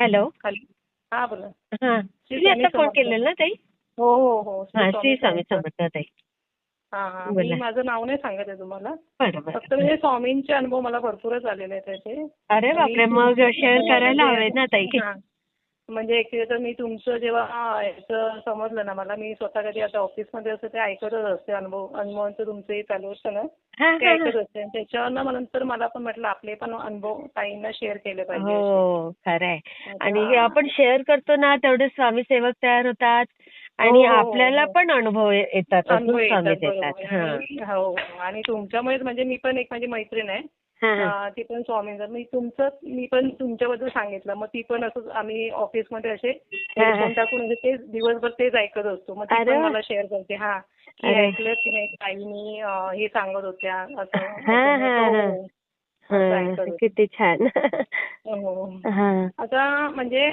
Hello. हा बोला. हा. तुम्ही आता फोन. केलेला ना ताई? हो हो हो. हा श्री स्वामी समर्थ. ताई. हा हा. मी माझं नाव नाही सांगत आहे तुम्हाला. फक्त म्हणजे स्वामींचे अनुभव मला भरपूरच आलेले आहेत त्याचे. अरे बापरे मग शेअर करायला हवे ना ताई. म्हणजे ऍक्च्युली तर मी तुमचं जेव्हा याचं समजलं ना मला मी स्वतः कधी आता ऑफिसमध्ये असते ते ऐकतच असते अनुभव अनुभवांचं तुमचं हे चालू असतं ना? ते ऐकत. असते. आणि त्याच्यावरनं मग नंतर मला पण म्हटलं आपले पण अनुभव ताईंना शेअर केले पाहिजे हो खरंय. आता- आणि आपण शेअर करतो ना तेवढे स्वामी सेवक तयार होतात. आणि हो, हो, हो, आपल्याला. पण अनुभव येतात अनुभव येतात. हा आणि- तुमच्यामुळेच म्हणजे मी पण एक माझी मैत्रीण आहे. ती पण स्वामींचं मी तुमचं मी पण तुमच्याबद्दल सांगितलं. मग ती पण असं आम्ही ऑफिसमध्ये असे. हेडफोन टाकून तेच दिवसभर तेच ऐकत असतो. मग ती पण. मला शेअर करते. हा की. ऐकलं की नाही ताईंनी हे सांगत होत्या असं हा, हा. किती छान. हो. आता म्हणजे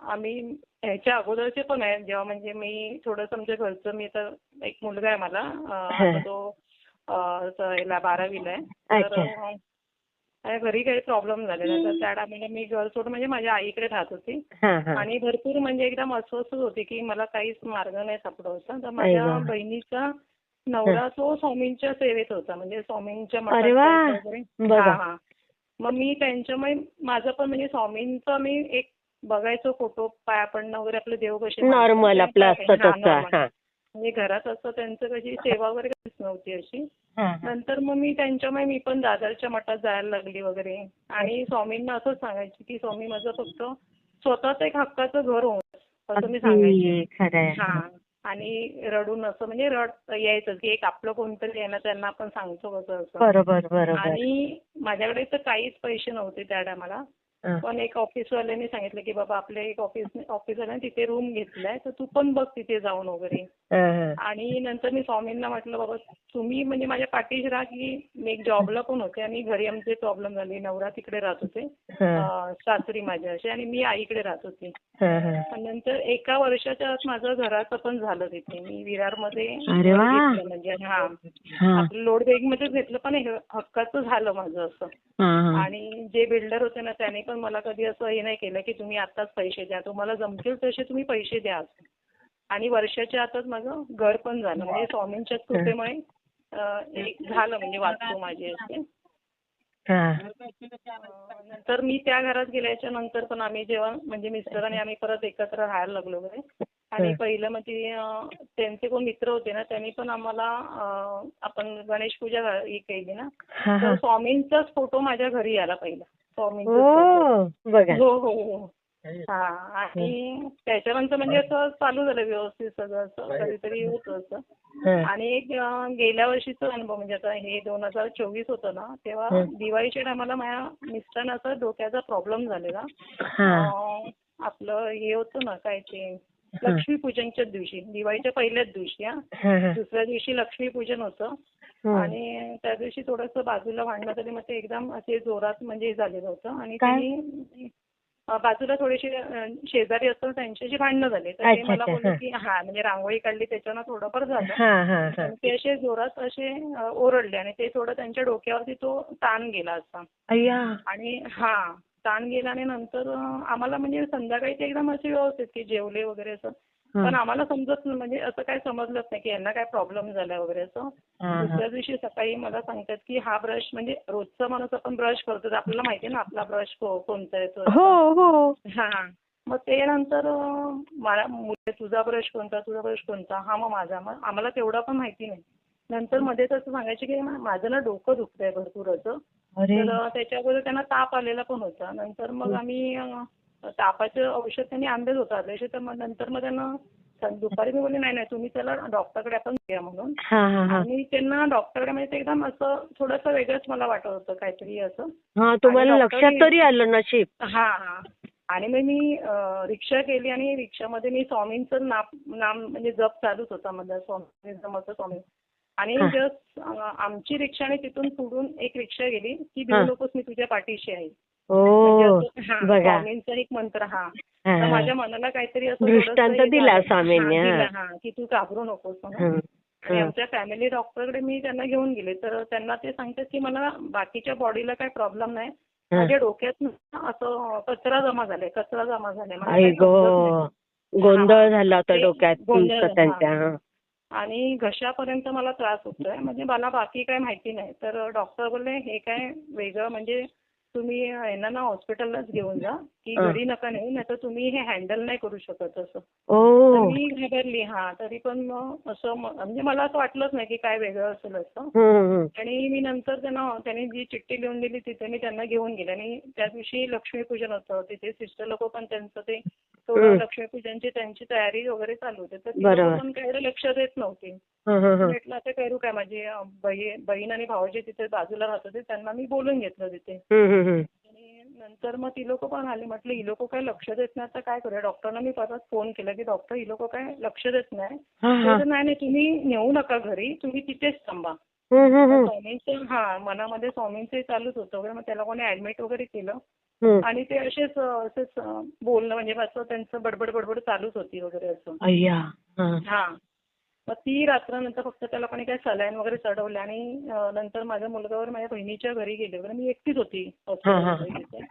आम्ही ह्याच्या अगोदरचे पण आहेत. जेव्हा म्हणजे मी थोडंसं आमच्या घरचं मी तर एक मुलगा आहे मला. तो याला बारावीला आहे. तर माझ्या घरी काही प्रॉब्लेम झालेला तर त्या टायमाला मी घर सोडून म्हणजे माझ्या आईकडे राहत होती. आणि भरपूर म्हणजे एकदम अस्वस्थ होती की मला काहीच मार्ग नाही सापडत होता तर माझ्या. बहिणीचा नवरा तो स्वामींच्या सेवेत होता. म्हणजे स्वामींच्या मठात वगैरे. मग मी त्यांच्यामुळे माझं पण म्हणजे स्वामींचं मी एक बघायचो फोटो पाया पडणं वगैरे आपलं देव कसे नॉर्मल आपलं असतं म्हणजे घरात असतं त्यांचं कशी सेवा वगैरे काहीच नव्हती अशी. नंतर मग मी त्यांच्यामुळे मी पण दादरच्या मठात जायला लागली वगैरे. आणि स्वामींना असंच सांगायची की स्वामी माझं फक्त स्वतःच एक हक्काचं घर होऊन असं मी सांगायचे. हा. आणि रडून असं म्हणजे रड यायचं की एक आपलं कोणतरी आहे ना त्यांना आपण सांगतो कसं असं. आणि माझ्याकडे तर काहीच पैसे नव्हते त्या टायमाला. पण एक ऑफिसवाल्याने सांगितलं की बाबा आपल्या एक ऑफिस ऑफिसवाल्याने तिथे रूम घेतलाय तर तू पण बघ तिथे जाऊन वगैरे. आणि नंतर मी स्वामींना म्हटलं बाबा तुम्ही म्हणजे माझ्या पाठीशी राहा की मी एक जॉबला पण होते आणि घरी आमचे प्रॉब्लेम झाले नवरा तिकडे राहत होते सासरी माझ्या असे आणि मी आईकडे राहत होते. पण नंतर एका वर्षाच्या आत माझं घराचं पण झालं तिथे मी विरारमध्ये अरे वा. घेतलं म्हणजे हा आपलं लोड बॅग मध्येच घेतलं पण हक्काचं झालं माझं असं. आणि जे बिल्डर होते ना त्याने पण मला कधी असं हे नाही केलं की तुम्ही आताच पैसे द्या तुम्हाला जमतील तसे तुम्ही पैसे द्या. आणि वर्षाच्या आतच माझं घर पण झालं म्हणजे स्वामींच्या कृपेमुळे झालं म्हणजे वाचतो माझे असे हा. अं, नंतर मी त्या घरात गेल्याच्यानंतर पण आम्ही जेव्हा म्हणजे मिस्टर आणि आम्ही परत एकत्र राहायला लागलो वगैरे आणि. पहिलं अं, त्यांचे कोण मित्र होते ना त्यांनी पण आम्हाला आपण गणेश पूजा ही केली ना. तर. स्वामींचाच फोटो माझ्या घरी आला पहिला. स्वामींचाच फोटो. हो बघा हो. हो. हो आणि त्याच्यानंतर म्हणजे असं चालू झालं व्यवस्थित सगळं असं कधीतरी होतं असं. आणि एक गेल्या वर्षीचा अनुभव म्हणजे आता हे दोन हजार चोवीस होतं ना तेव्हा. दिवाळीच्या टायमाला माझ्या मिस्टरांना असा डोक्याचा प्रॉब्लेम झालेला. हा. आपलं हे होतं ना काय ते लक्ष्मीपूजनच्याच दिवशी दिवाळीच्या पहिल्याच दिवशी हा. दुसऱ्या दिवशी लक्ष्मीपूजन होतं. आणि त्या दिवशी थोडंसं बाजूला भांडणं झाली मग ते एकदम असे जोरात म्हणजे हे झालेलं होतं. आणि? त्यांनी बाजूला थोडेसे शेजारी असतात त्यांच्याशी भांडणं झाले. तर ते मला बोलले. की हा म्हणजे रांगोळी काढली त्याच्यानं थोडंफार झालं. ते असे जोरात असे ओरडले. आणि ते थोडं त्यांच्या डोक्यावरती तो ताण गेला असा आणि हा. ताण गेला आणि नंतर आम्हाला म्हणजे संध्याकाळी ते एकदम असे व्यवस्थित की जेवले वगैरे असं. पण आम्हाला समजत नाही, म्हणजे असं काही समजलंच नाही की यांना काय प्रॉब्लेम झाला वगैरे असं. दुसऱ्या दिवशी सकाळी मला सांगतात की हा ब्रश म्हणजे रोजचा माणूस आपण ब्रश करतो तर आपल्याला माहिती आहे ना आपला ब्रश कोणता आहे तो हो हो. मग ते नंतर मला मुले तुझा ब्रश कोणता तुझा ब्रश कोणता? हा मग माझा. मग आम्हाला तेवढा पण माहिती नाही. नंतर मध्ये असं सांगायचे की माझं ना डोकं दुखतंय भरपूर असं. तर त्याच्या अगोदर त्यांना ताप आलेला पण होता. नंतर मग आम्ही तापाचं औषध त्यांनी आणलेच होतं आदल्याशी. तर मग नंतर मग त्यांना दुपारी मी बोलले नाही नाही तुम्ही त्याला डॉक्टरकडे आपण घ्या म्हणून. आणि त्यांना डॉक्टरकडे म्हणजे एकदम असं थोडंसं वेगळंच मला वाटत होतं काहीतरी असं. हा तुम्हाला लक्षात तरी आलं नशीब. हा हा. आणि मग मी रिक्षा केली आणि रिक्षामध्ये मी स्वामींचं नाम नाम म्हणजे जप चालूच होता माझा स्वामी स्वामी आणि. जस्ट आमची रिक्षा आणि तिथून पुढून एक रिक्षा गेली की. भिवू नकोस मी तुझ्या पाठीशी आहे. म्हणजे स्वामींचा एक मंत्र हा. तर. माझ्या मनाला काहीतरी असं थोडंसं हे की तू घाबरू नकोस म्हणून. आणि. आमच्या फॅमिली डॉक्टरकडे मी त्यांना घेऊन गेले तर त्यांना ते सांगतात की मला बाकीच्या बॉडीला काही प्रॉब्लेम नाही. माझ्या डोक्यात असं कचरा जमा झालाय कचरा जमा झालाय. गोंधळ झाला होता डोक्यात गोंधळ झाला, त्यांच्या. आणि घशापर्यंत मला त्रास होतोय. म्हणजे मला बाकी काय माहिती नाही. तर डॉक्टर बोलले हे काय वेगळं म्हणजे तुम्ही यांना ना हॉस्पिटललाच घेऊन जा की. घरी नका नेऊ नाही तर तुम्ही हे हँडल नाही करू शकत असं. तर मी घाबरली हा. तरी पण असं म्हणजे मला असं वाटलंच नाही की काय वेगळं असेल असं. आणि मी नंतर त्यांना त्यांनी जी चिठ्ठी लिहून दिली तिथे मी त्यांना घेऊन गेले. आणि त्या दिवशी लक्ष्मीपूजन होतं. तिथे सिस्टर लोक पण त्यांचं ते थोडं हम्म. लक्ष्मीपूजनची त्यांची तयारी वगैरे चालू होती तर ती बरोबर. लोकं पण काय एवढं लक्ष देत नव्हती हं, हं, हं. म्हटलं आता करू काय माझी बहीण आणि भाऊजी तिथे बाजूला राहत होते त्यांना मी बोलून घेतलं तिथे. आणि नंतर मग ती लोक पण आली म्हटलं ही लोक काय लक्ष देत नाही तर काय करूया डॉक्टरना मी परत फोन केला की डॉक्टर ही लोक काय लक्ष देत नाही हा, हा. ते बोलले, नाही नाही तुम्ही नेऊ नका घरी तुम्ही तिथेच थांबा. स्वामींचं हा मनामध्ये स्वामींचं चालूच होतं वगैरे मग त्याला कोणी ऍडमिट वगैरे केलं. आणि ते असेच असेच बोलणं म्हणजे असं त्यांचं बडबड बडबड चालूच होती वगैरे असं हा. मग ती रात्र नंतर फक्त त्या लोकांनी काय सलाईन वगैरे चढवले आणि नंतर माझ्या मुलगावर माझ्या बहिणीच्या घरी गेले वगैरे मी एकटीच होती हा, हा, hospital मध्ये तिथे.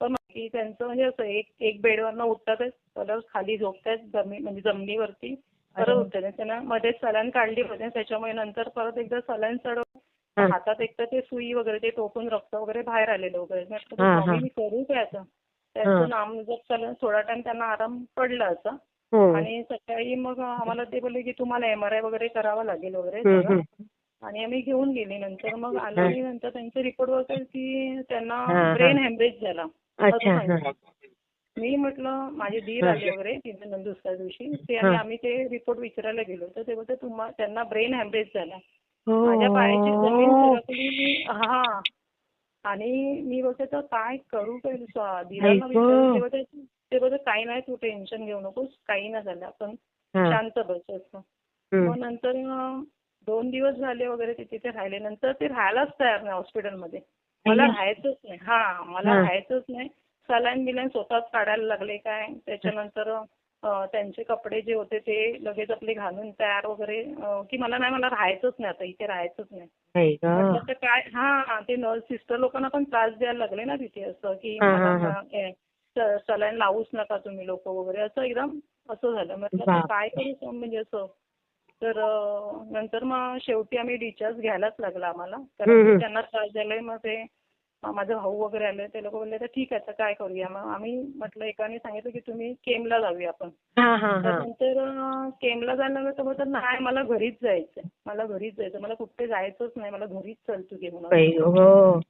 पण की त्यांचं म्हणजे असं एक एक बेडवरनं उठतातच परत खाली झोपतायत जमी म्हणजे जमिनीवरती परत. उठतात त्यांना मध्येच सलाईन काढली होती त्याच्यामुळे नंतर परत एकदा सलाईन चढवलं. हातात एक तर ते सुई वगैरे ते टोकून रक्त वगैरे बाहेर आलेलं वगैरे म्हटलं हा, हा. स्वामी मी करू काय आता हा. त्यांचं नाम जप चाललं थोडा टाइम त्यांना आराम पडला असं हम्म. आणि सकाळी मग आम्हाला ते बोलले की तुम्हाला एम आर आय वगैरे करावं लागेल वगैरे सगळं. आणि आम्ही घेऊन गेले नंतर मग आलो आणि नंतर त्यांचे रिपोर्ट वगैरे की त्यांना हा, हा. ब्रेन हॅमरेज झाला हा. मी म्हटलं माझे दीर हा. आले वगैरे तिथे दुसऱ्या दिवशी ते हा. आणि आम्ही ते रिपोर्ट विचारायला गेलो तर ते बोलते त्यांना ब्रेन हॅमरेज झाला हो. माझ्या पायाची जमीन सरकली हा. आणि मी बोलते तर काय करू गं. ते बोलते काही नाही तू टेन्शन घेऊ नकोस. काही नाही झालं. आपण हा. शांत बस असं. मग नंतर दोन दिवस झाले वगैरे ते तिथे राहिले. नंतर ते राहायलाच तयार नाही हॉस्पिटलमध्ये. मला. राहायचंच नाही. हा मला हा. राहायचंच नाही. सलाईन बिलाईन स्वतःच काढायला लागले काय? त्याच्यानंतर त्यांचे कपडे जे होते ते लगेच आपले घालून तयार वगैरे की मला नाही मला राहायचंच नाही आता इथे राहायचंच नाही. म्हटलं तर काय हा ते नर्स सिस्टर लोकांना पण त्रास द्यायला लागले ना तिथे असं की सलाईन लावूच नका तुम्ही लोक वगैरे असं एकदम असं झालं. म्हटलं. काय करू म्हणजे असं. तर नंतर मग शेवटी आम्ही डिस्चार्ज घ्यायलाच लागला आम्हाला कारण त्यांना त्रास झालाय मग ते अं, माझे भाऊ वगैरे आले ते लोक बोलले तर ठीक आहे तर काय करूया? मग आम्ही म्हटलं एकाने सांगितलं की तुम्ही केमला जाऊया आपण. हा हा तर हा. नंतर अं, केमला जायला लागलं तर बोलतात नाही मला घरीच जायचंय. मला घरीच जायचं मला कुठे जायचंच नाही. मला घरीच चल तू घेऊन हो.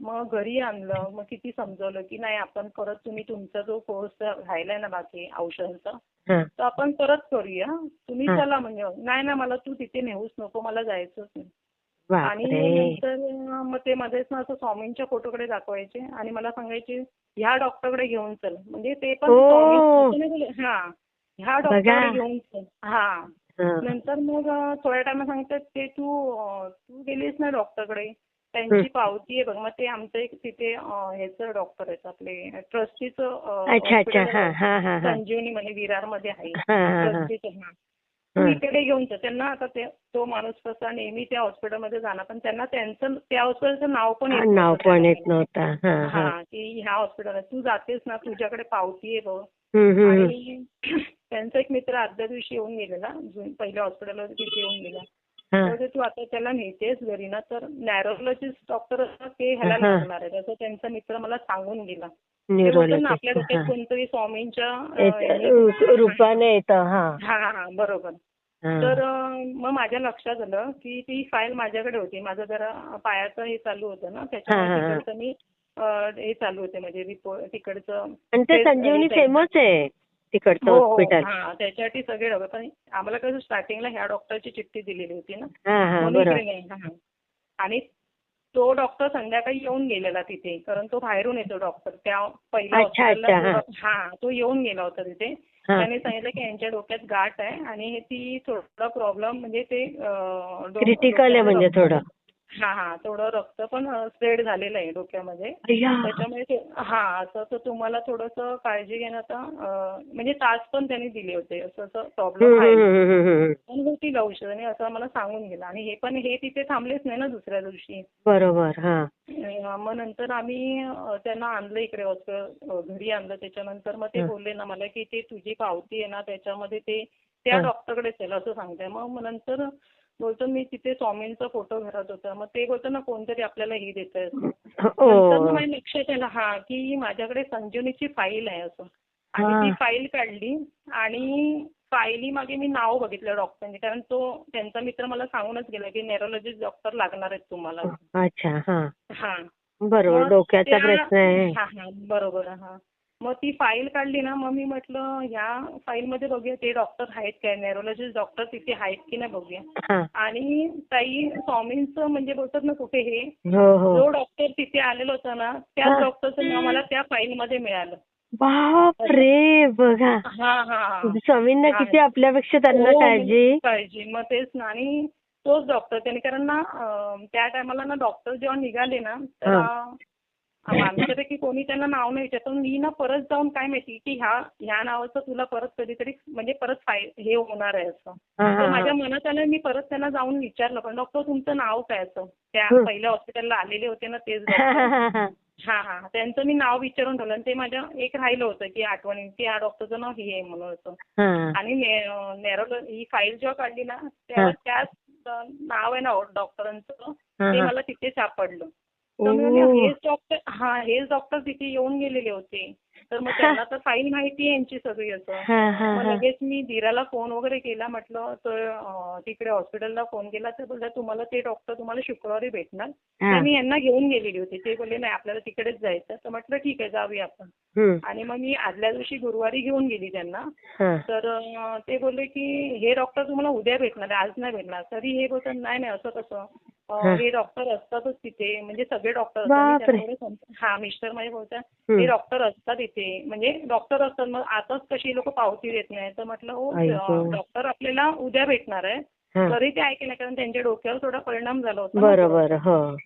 मग घरी आणलं. मग किती समजवलं की नाही आपण परत तुम्ही तुमचा जो कोर्स राहिलाय ना बाकी औषधांचा. तर आपण परत करूया. तुम्ही. चला म्हणजे. नाही ना मला तू तिथे नेऊच नको. मला जायचंच नाही. आणि नंतर मग ते मध्येच ना असं स्वामींच्या फोटोकडे दाखवायचे आणि मला सांगायचे ह्या डॉक्टरकडे घेऊन चल. म्हणजे ते पण हा ह्या. डॉक्टरकडे घेऊन चल. हा. नंतर मग थोड्या टायमा सांगतात ते तू तू गेलीस ना डॉक्टरकडे? त्यांची पावती आहे बघ. मग ते आमचं एक तिथे ह्याचं डॉक्टर आहेत आपले ट्रस्टीचं संजीवनी म्हणजे विरारमध्ये आहे. ट्रस्टीचं हा तू इकडे घेऊन जा त्यांना आता ते तो माणूस कसा नेहमी त्या हॉस्पिटलमध्ये जाणार पण त्यांना त्यांचं त्या हॉस्पिटलचं नाव पण येत नाव पण येत. नव्हता हा की ह्या हॉस्पिटल तू जातेस ना तुझ्याकडे पावती आहे बघ. आणि त्यांचा एक मित्र आदल्या दिवशी येऊन गेलेला पहिल्या हॉस्पिटलला तिथे येऊन गेला. तर तू आता त्याला नेतेस घरी ना तर नॅरोलॉजिस्ट डॉक्टर असतात ते ह्याला. लागणार आहे असं त्यांचा मित्र मला सांगून गेला आपल्या डोक्यात कोणतरी स्वामींच्या रूपाने येतं हा हा बरोबर. तर मग माझ्या लक्षात आलं की ती फाईल माझ्याकडे होती. माझं जरा पायाचं हे चालू होतं ना त्याच्यामुळे. तिकडचं मी हे चालू होते. म्हणजे रिपोर्ट तिकडचं आणि ते संजीवनी फेमस आहे तिकडचं हो हो. हॉस्पिटल हा त्याच्यासाठी सगळे डबे पण आम्हाला कसं स्टार्टिंगला ह्या डॉक्टरची चिठ्ठी दिलेली होती ना. म्हणून. आणि तो डॉक्टर संध्याकाळी येऊन गेलेला तिथे कारण तो बाहेरून येतो डॉक्टर त्या पहिल्या हॉस्पिटलला हा. तो- येऊन गेला होता तिथे. त्याने सांगितलं की यांच्या डोक्यात गाठ आहे आणि हे ती थोडा प्रॉब्लेम म्हणजे ते क्रिटिकल आहे म्हणजे थोडं. हा हा थोडं रक्त पण स्प्रेड झालेलं आहे डोक्यामध्ये. त्याच्यामुळे ते हा असं तर तुम्हाला थोडंसं काळजी घेण्याचा अं, म्हणजे तास पण त्यांनी दिले होते असं असं प्रॉब्लेम आहे. पण होतील औषधाने असं मला सांगून गेलं आणि हे पण हे तिथे थांबलेच नाही ना दुसऱ्या दिवशी बरोबर हा मग नंतर आम्ही त्यांना आणलं इकडे हॉस्पिटल घरी आणलं त्याच्यानंतर मग ते. बोलले ना मला की ते तुझी पावती आहे ना त्याच्यामध्ये ते त्या. डॉक्टरकडेच आहे असं सांगते मग नंतर बोलतो मी तिथे स्वामींचा फोटो घरात होता. मग ते बोलतो ना कोणतरी आपल्याला हे देत आहे माझ्या लक्षात आलं हा की माझ्याकडे संजीवनीची फाईल आहे असं. आणि हा. ती फाईल काढली आणि फाईली मागे मी नाव बघितलं डॉक्टरांचे कारण तो त्यांचा मित्र मला सांगूनच गेला की नेरोलॉजिस्ट डॉक्टर लागणार आहेत तुम्हाला. अच्छा हा. हा. बरोबर डोक्याचा प्रश्न आहे. हा हा बरोबर हा. मग ती फाईल काढली ना मग मी म्हटलं ह्या फाईलमध्ये बघूया ते डॉक्टर आहेत काय नेरोलॉजिस्ट डॉक्टर तिथे आहेत की नाही बघूया. हा. आणि ताई स्वामींचं म्हणजे बोलतात ना कुठे हे? हो हो. जो डॉक्टर तिथे आलेला होता ना हा. त्याच डॉक्टरचं नाव मला त्या फाईलमध्ये मिळालं. बाप रे बघा. हा हा स्वामींना. किती आपल्यापेक्षा त्यांना हो, काळजी. काळजी. मग तेच ना आणि तोच डॉक्टर त्याने कारण ना त्या टायमाला ना डॉक्टर जेव्हा निघाले ना हा. आमच्यापैकी कोणी त्यांना नाव नाही विचारत. मी ना परत जाऊन काय माहिती की ह्या ह्या नावाचं तुला परत कधीतरी म्हणजे परत फाय हे होणार आहे असं. तर माझ्या. मनात आलं मी परत त्यांना जाऊन विचारलं. पण डॉक्टर तुमचं नाव काय असं? त्या. पहिल्या हॉस्पिटलला आलेले होते ना तेच हा, हा, त्यांचं मी नाव विचारून ठेवलं आणि ते माझ्या एक राहिलं होतं की आठवणी की या डॉक्टरचं नाव हे आहे म्हणून होतं. आणि नेरोल ही फाईल जेव्हा काढली ना त्याच नाव आहे ना डॉक्टरांचं. ते. मला तिथे सापडलं. तर म्हणले. हेच डॉक्टर हा हेच डॉक्टर तिथे येऊन गेलेले होते. तर मग त्यांना तर फाईल माहिती आहे यांची सगळी असं. मग. लगेच मी धीराला फोन वगैरे केला म्हटलं तर तिकडे हॉस्पिटलला फोन केला. तर बोलला तुम्हाला ते डॉक्टर तुम्हाला शुक्रवारी भेटणार. तर मी यांना घेऊन गेलेली होती. ते बोलले नाही आपल्याला तिकडेच जायचं. तर म्हटलं ठीक आहे जाऊया आपण. आणि मग मी आदल्या दिवशी गुरुवारी घेऊन गेली त्यांना. तर ते बोलले की हे डॉक्टर तुम्हाला उद्या भेटणार आज नाही भेटणार. तरी हे बोलतात नाही नाही असं कसं? हा. डॉक्टर असतातच तिथे म्हणजे सगळे डॉक्टर बापरे. हा मिस्टर माझे बोलतात. हे डॉक्टर असतात इथे म्हणजे डॉक्टर असतात मग आताच कशी लोक पावती देत नाही तर म्हटलं हो. डॉक्टर आपल्याला उद्या भेटणार आहे. तरी ते ऐकले नाही कारण त्यांच्या डोक्यावर थोडा परिणाम झाला होता हो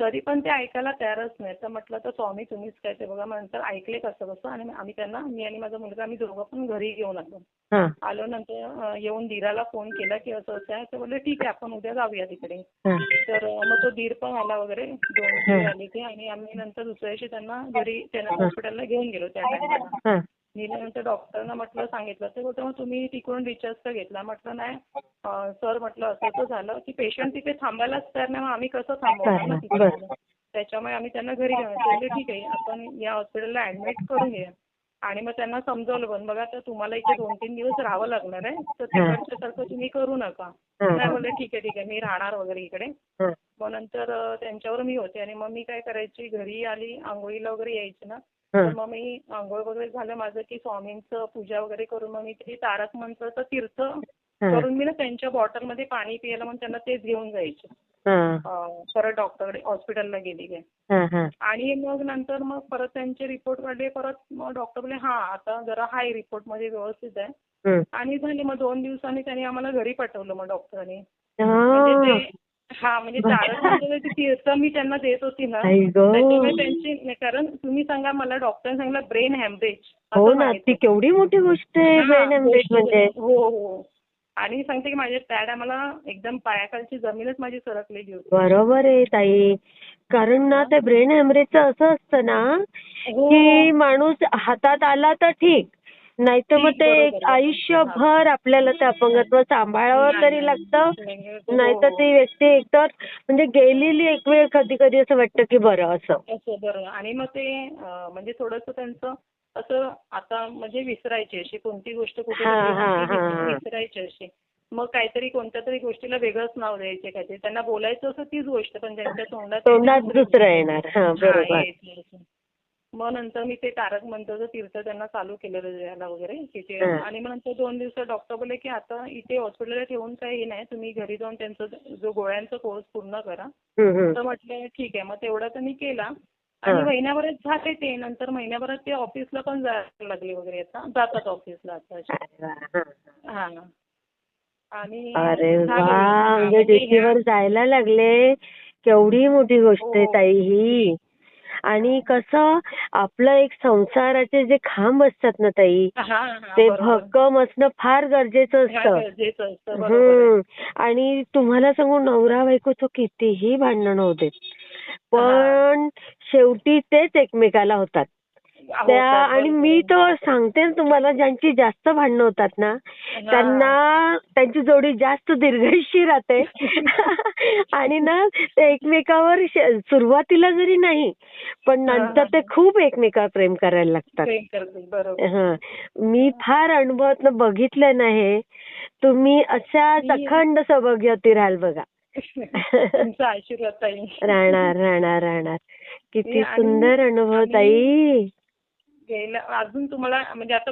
तरी पण ते ऐकायला तयारच नाही तर म्हटलं तर स्वामी तुम्हीच काय ते बघा. नंतर ऐकले कसं कसं आणि आम्ही त्यांना मी आणि माझा मुलगा आम्ही दोघं पण घरी घेऊन आलो. हा. आलो नंतर येऊन धीराला फोन केला की असं असं आहे. तर बोलले ठीक आहे आपण उद्या जाऊया तिकडे. तर मग तो धीर पण आला वगैरे दोन आले ते आणि आम्ही नंतर दुसऱ्या दिवशी त्यांना घरी त्यांना हॉस्पिटलला घेऊन गेलो त्या टायमाला गेल्यानंतर डॉक्टरना म्हटलं सांगितलं. ते बोलतो मग तुम्ही तिकडून रिचार्ज का घेतला. म्हटलं नाही. सर म्हटलं असं असं झालं की पेशंट तिथे थांबायलाच तयार नाही. मग आम्ही कसं थांबवणार ना त्याच्यामुळे आम्ही त्यांना घरी घेऊन बोलले ठीक आहे आपण या हॉस्पिटलला ऍडमिट करून घ्या आणि मग त्यांना समजवलं पण बघा तर तुम्हाला इथे दोन तीन दिवस राहावं लागणार आहे. तर तिकडच्या सारखं तुम्ही करू नका. नाही बोलले ठीक आहे ठीक आहे. मी राहणार वगैरे इकडे. मग नंतर त्यांच्यावर मी होते. आणि मग मी काय करायची? घरी आली आंघोळीला वगैरे यायची ना. तर मग मी आंघोळ वगैरे झालं माझं की स्वामींचं पूजा वगैरे करून मग मी ते तारक मंत्राचं तीर्थ करून मी ना त्यांच्या बॉटलमध्ये पाणी पियाला मग त्यांना तेच घेऊन जायचे. परत डॉक्टरकडे हॉस्पिटलला गेली काय. आणि मग नंतर मग परत त्यांचे रिपोर्ट काढले परत मग डॉक्टर बोलले हा आता जरा हाय रिपोर्टमध्ये व्यवस्थित आहे. आणि झाले मग दोन दिवसांनी त्यांनी आम्हाला घरी पाठवलं मग डॉक्टरांनी. म्हणजे. ते हा म्हणजे मंत्राचं तीर्थ मी त्यांना देत होती ना. त्याच्यामुळे त्यांची कारण तुम्ही सांगा मला डॉक्टरांनी सांगितलं ब्रेन हॅमरेज हो ना ती केवढी मोठी गोष्ट आहे ब्रेन हॅमरेज म्हणजे. हो हो. आणि सांगते की माझ्या त्या टायमाला एकदम पायाखालची जमीनच माझी सरकलेली होती. बरोबर आहे ताई. कारण ना ते ब्रेन हॅमरेजचं असं असतं ना हो. की माणूस हातात आला तर ठीक नाहीतर मग ते. आयुष्यभर आपल्याला ते अपंगत्व सांभाळावं तरी लागतं. नाहीतर. ती व्यक्ती एकतर म्हणजे गेलेली एक वेळ कधी कधी असं वाटतं की बरं असं. असं बरं. आणि मग ते म्हणजे थोडंसं त्यांचं असं आता म्हणजे विसरायची अशी कोणती गोष्ट कुठे हा. विसरायची अशी. मग काहीतरी कोणत्या तरी गोष्टीला वेगळंच नाव द्यायचे काहीतरी. त्यांना बोलायचं असं तीच गोष्ट पण त्यांच्या तोंडात तोंडात दुसरं येणार. मग नंतर मी ते तारक मंत्राचं तीर्थ त्यांना चालू केलेलं द्यायला वगैरे तिथे. आणि मग नंतर दोन दिवसात डॉक्टर बोलले की आता इथे हॉस्पिटलला ठेवून काही हे नाही तुम्ही घरी जाऊन त्यांचा जो गोळ्यांचा कोर्स पूर्ण करा. तर म्हटलं ठीक आहे. मग तेवढा तर मी केला. आणि. महिन्याभरात झाले ते. नंतर महिन्याभरात ते ऑफिसला पण जायला लागले वगैरे आता. जातात ऑफिसला आता हा, आणि म्हणजे जायला लागले. केवढी मोठी गोष्ट आहे हो. ताई ही. आणि कसं आपलं एक संसाराचे जे खांब असतात ना ताई ते. भक्कम असणं फार गरजेचं असतं. आणि तुम्हाला सांगू नवरा बायकोचं कितीही भांडण होऊ देत पण शेवटी तेच एकमेकाला होतात. आणि मी. तर सांगते ना तुम्हाला ज्यांची जास्त भांडणं होतात ना. त्यांना त्यांची जोडी जास्त दीर्घायुषी राहते. आणि ना ते एकमेकावर सुरुवातीला जरी नाही पण नंतर. ते खूप एकमेकावर प्रेम करायला लागतात. हा. मी फार अनुभवातनं बघितलं ना हे तुम्ही अशा मी- अखंड सौभाग्यवती राहाल बघा. तुमचा आशीर्वाद ताई. राहणार राहणार राहणार. किती सुंदर अनुभव ताई. गेल्या अजून तुम्हाला म्हणजे आता